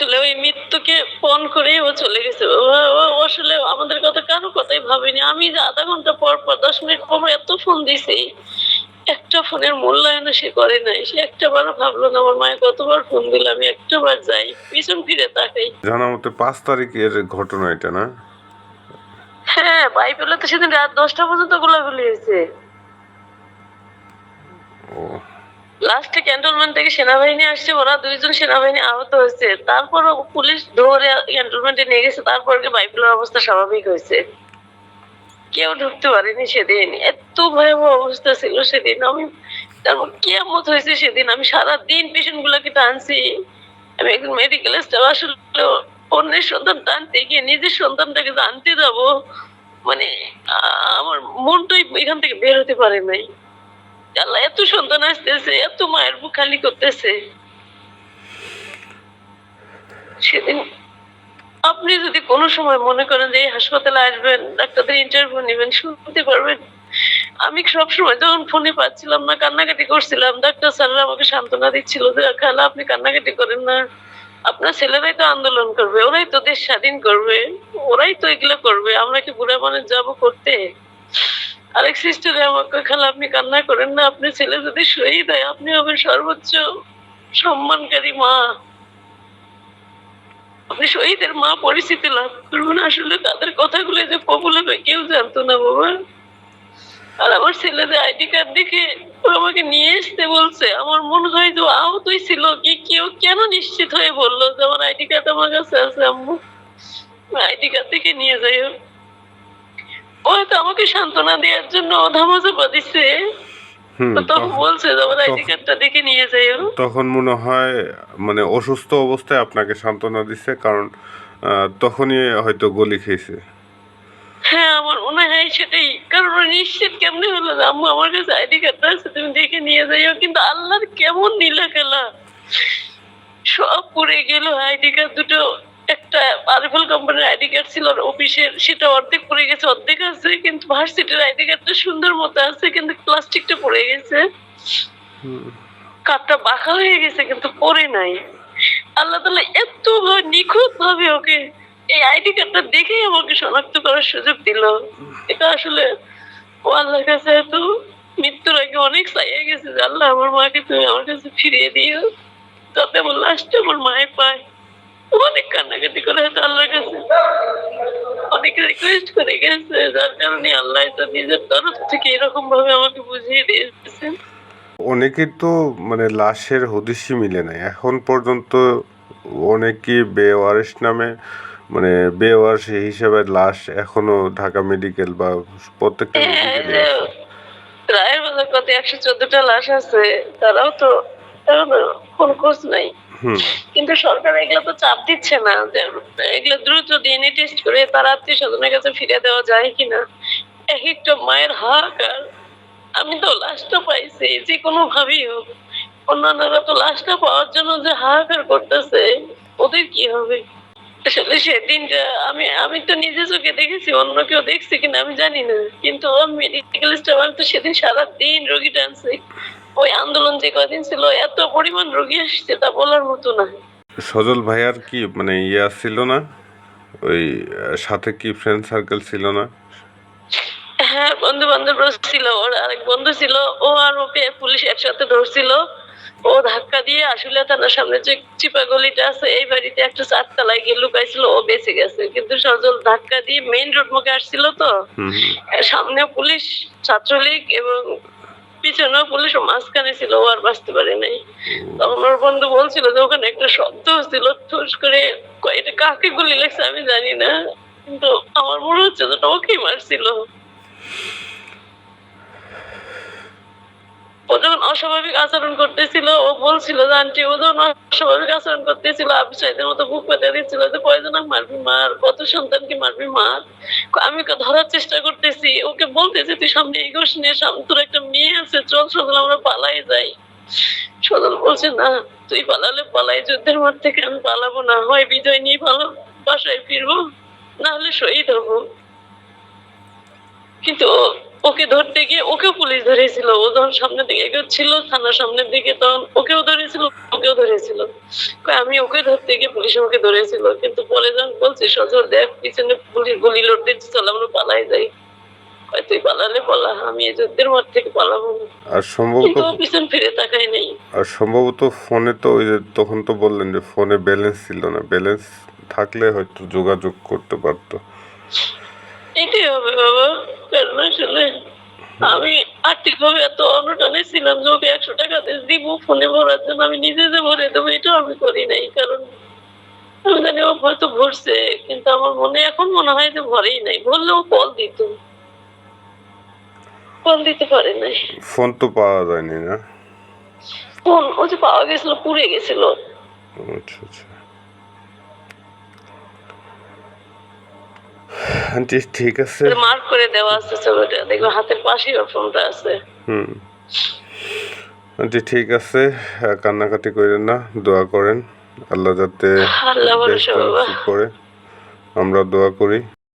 আসলে ওই মৃত্যুকে ফোন করেই ও চলে গেছে। আসলে আমাদের কথা কারও কথাই ভাবিনি। আমি যে আধা ঘণ্টা পর পর দশ মিনিট পর পর এত ফোন দিছি একটা ফোনের মূল্যায়ন সে করে নাই। সে একটা বার ভাবলো না আমার মায়ের কতবার ফোন দিল আমি একটা বার যাই। পিছন ফিরে তাকাই। জানা মতে পাঁচ তারিখের ঘটনা এটা না? হ্যাঁ বাইবেলে তো সেদিন রাত দশটা পর্যন্ত গোলাগুলি হয়েছে। ও লাস্টে ক্যান্টনমেন্ট থেকে সেনাবাহিনী আসছে, ওরা দুইজন সেনাবাহিনী আহত হয়েছে। তারপর পুলিশ ধরে ক্যান্টনমেন্টে নিয়ে গেছে, তারপর কি অবস্থা স্বাভাবিক হয়েছে? কেউ ঢুকতে পারেনি সেদিন। এত ভয়াবহ অবস্থা ছিল সেদিন। আমি তারপর কেমত হয়েছে সেদিন। আমি সারা দিন পেশেন্ট গুলাকে টানছি। আমি একজন মেডিকেল স্টাফ আসলে অন্যের সন্তান টানতে গিয়ে নিজের সন্তানটাকে আনতে যাব। মানে আমার মনটাই এখান থেকে বের হতে পারে নাই। আল্লাহ, এত সন্তান আসতেছে এত মায়ের বুক খালি করতেছে। সেদিন আপনি যদি কোনো সময় মনে করেন যে এই হাসপাতালে আসবেন, ডাক্তারদের ইন্টারভিউ নেবেন, শুনতে পারবেন। আমি সবসময় যখন ফোনে পাচ্ছিলাম না, কান্নাকাটি করছিলাম, ডাক্তার স্যাররা আমাকে সান্ত্বনা দিচ্ছিল যে, খালা, আপনি কান্নাকাটি করেন না। আপনার ছেলেরাই তো আন্দোলন করবে, ওরাই তো দেশ স্বাধীন করবে, ওরাই তো এগুলো করবে, আমরা কি বুড়া মানুষ যাব করতে? আরেক সিস্টারে আমাকে খালা আপনি কান্না করেন না, আপনি ছেলে যদি শহীদ হয় আপনি হবেন সর্বোচ্চ সম্মানকারী মা। আপনি শহীদের মা পরিচিতি লাভ করবেন আসলে তাদের কথাগুলো যে পপুলার কেউ জানতো না বাবা। আর আমার ছেলেদের আইডি কার্ড দেখে আমাকে নিয়ে আসতে বলছে, আমার মনে হয় যে আহতই ছিল, কি কেউ কেন নিশ্চিত হয়ে বলল যে আমার আইডি কার্ড আমার কাছে আছে আম্মু? আইডি কার্ড দেখে নিয়ে যাই হোক। ও হয়তো আমাকে সান্ত্বনা দেওয়ার জন্য ধামাচাপা দিচ্ছে তখন তখন- বলছে আমার আইডি কার্ডটা দেখে নিয়ে যাইও। তখন মনে হয় মানে অসুস্থ অবস্থায় আপনাকে সান্ত্বনা দিচ্ছে কারণ তখনই হয়তো গলি খেয়েছে। হ্যাঁ আমার মনে হয় সেটাই। কারণ নিশ্চিত কেমনে হলো যে আম্মু আমার কাছে আইডি কার্ডটা আছে তুমি দেখে নিয়ে যাইও। কিন্তু আল্লাহর কেমন নীলা খেলা সব পুড়ে গেল আইডি কার্ড দুটো কোম্পানির আইডি কার্ড ছিল অফিসের সেটা অর্ধেক পড়ে গেছে অর্ধেক আছে কিন্তু ভার্সিটির আইডি কার্ডটা সুন্দর মতো আছে কিন্তু প্লাস্টিকটা পড়ে গেছে। কাঠটা বাঁকা হয়ে গেছে কিন্তু পরে নাই। আল্লাহ তালা এত নিখুঁত ভাবে ওকে এই আইডি কার্ডটা দেখেই আমাকে শনাক্ত করার সুযোগ দিল। এটা আসলে ও আল্লাহর কাছে এত মৃত্যুর আগে অনেক চাইয়া গেছে যে আল্লাহ আমার মাকে তুমি আমার কাছে ফিরিয়ে দিও। তাতে আমার লাস্টে আমার মায়ের পায়। অনেক কান্নাকাটি করে হয়তো আল্লাহর কাছে। অনেক রিকোয়েস্ট করে গেছে যার কারণে আল্লাহ তো নিজের তরফ থেকে এরকম ভাবে আমাকে বুঝিয়ে দিয়েছে অনেকের তো মানে লাশের হদিশই মিলে নাই এখন পর্যন্ত অনেকে বেওয়ারিশ নামে মানে বেওয়ারিশ হিসেবে লাশ এখনও ঢাকা মেডিকেল বা প্রত্যেকটা হ্যাঁ, রায়ের বাজার কত একশো চোদ্দটা লাশ আছে তারাও তো এখনও কোন খোঁজ নাই। কিন্তু সরকার এগুলো তো চাপ দিচ্ছে না এগুলো দ্রুত ডিএনএ টেস্ট করে তার আত্মীয় স্বজনের কাছে ফিরে দেওয়া যায় কিনা। এক একটা মায়ের হাহাকার আমি তো লাশটা পাইছি, যে কোনো ভাবেই হোক। অন্যান্যরা তো লাশটা পাওয়ার জন্য যে হাহাকার করতেছে, ওদের কি হবে? আসলে সেদিনটা আমি আমি তো নিজে চোখে দেখেছি, অন্য কেউ দেখছে কিনা আমি জানি না। কিন্তু মেডিকেল স্টাফ আমি তো সেদিন সারা দিন রোগী টানছি। ওই আন্দোলন যে কদিন ছিল এত পরিমাণ রোগী আসছে তা বলার মতো না। সজল ভাইয়ার কি মানে ইয়া ছিল না? ওই সাথে কি ফ্রেন্ড সার্কেল ছিল না? হ্যাঁ বন্ধু বান্ধব ছিল ওর আরেক বন্ধু ছিল ও আর ওকে পুলিশ একসাথে ধরছিল। ও ধাক্কা দিয়ে আসলে থানার সামনে যে চিপা গলিটা আছে এই বাড়িতে একটা চারতলায় গিয়ে লুকাইছিল ও বেঁচে গেছে। কিন্তু সজল ধাক্কা দিয়ে মেইন রোড মুখে আসছিল তো। সামনে পুলিশ ছাত্রলীগ এবং পিছনেও পুলিশ সব মাঝখানে ছিল ও আর বাঁচতে পারে নাই। তখন ওর বন্ধু বলছিল যে ওখানে একটা শব্দ হচ্ছিল ঠুস করে কয়েকটা এটা কাকে গুলি লাগছে আমি জানি না। কিন্তু আমার মনে হচ্ছে যে ওটা ওকেই মারছিল। অস্বাভাবিক আচরণ করতেছিল। ও বলছিল, যে আন্টি, ও যখন অস্বাভাবিক আচরণ করতেছিল আপনি চাইতে মতো বুক পেতে দিচ্ছিল যে কয়জনক মারবি? মার, কত সন্তানকে মারবি? মার। আমি ধরার চেষ্টা করতেছি। ওকে বলতেছি, তুই সামনে এগোস নিয়ে সামনে তোর একটা মেয়ে আছে, চল সদল আমরা পালাই যাই। সদল বলছে, না, তুই পালালে পালাই, যুদ্ধের মাঠ থেকে আমি পালাবো না। হয় বিজয় নিয়ে ভালো, বাসায় ফিরবো, না হলে শহীদ হব। কিন্তু ওকে ধরতে গিয়ে ওকেও পুলিশ ধরেছিল। ও যখন সামনের দিকে এগোচ্ছিল থানার সামনের দিকে তখন ওকেও ধরেছিল ওকেও ধরেছিল। আমি ওকে ধরতে গিয়ে পুলিশ ওকে ধরেছিল কিন্তু পরে যখন বলছি সজল দেখ পিছনে পুলিশ গুলি লোড দিচ্ছে চল আমরা পালাই যাই। তুই পালালে পালা আমি এই যুদ্ধের মাঠ থেকে পালাবো আর সম্ভবত পিছন ফিরে তাকাই নেই। আর সম্ভবত ফোনে তো ওই যে তখন তো বললেন যে ফোনে ব্যালেন্স ছিল না। ব্যালেন্স থাকলে হয়তো যোগাযোগ করতে পারতো। এটাই হবে বাবা। কারণ আসলে আমি আর্থিকভাবে এত অনটনে ছিলাম যে ওকে একশো টাকা দিব ফোনে ভরার জন্য আমি নিজে যে ভরে দেবো এটাও আমি করি নাই। কারণ আমি জানি ও হয়তো ভরছে কিন্তু আমার মনে এখন মনে হয় যে ভরেই নাই। ভরলে ও কল দিত। কল দিতে পারে নাই। ফোন তো পাওয়া যায়নি না? ফোন ও যে পাওয়া গেছিল পুড়ে গেছিল। আচ্ছা আচ্ছা। আন্টি ঠিক আছে। মার্ক করে দেওয়া আছে ছবিটা। দেখবে হাতের পাশেই ওর ফোনটা আছে। হুম। আন্টি ঠিক আছে। কান্নাকাটি করেন না দোয়া করেন। আল্লাহ যাতে করে। আমরা দোয়া করি।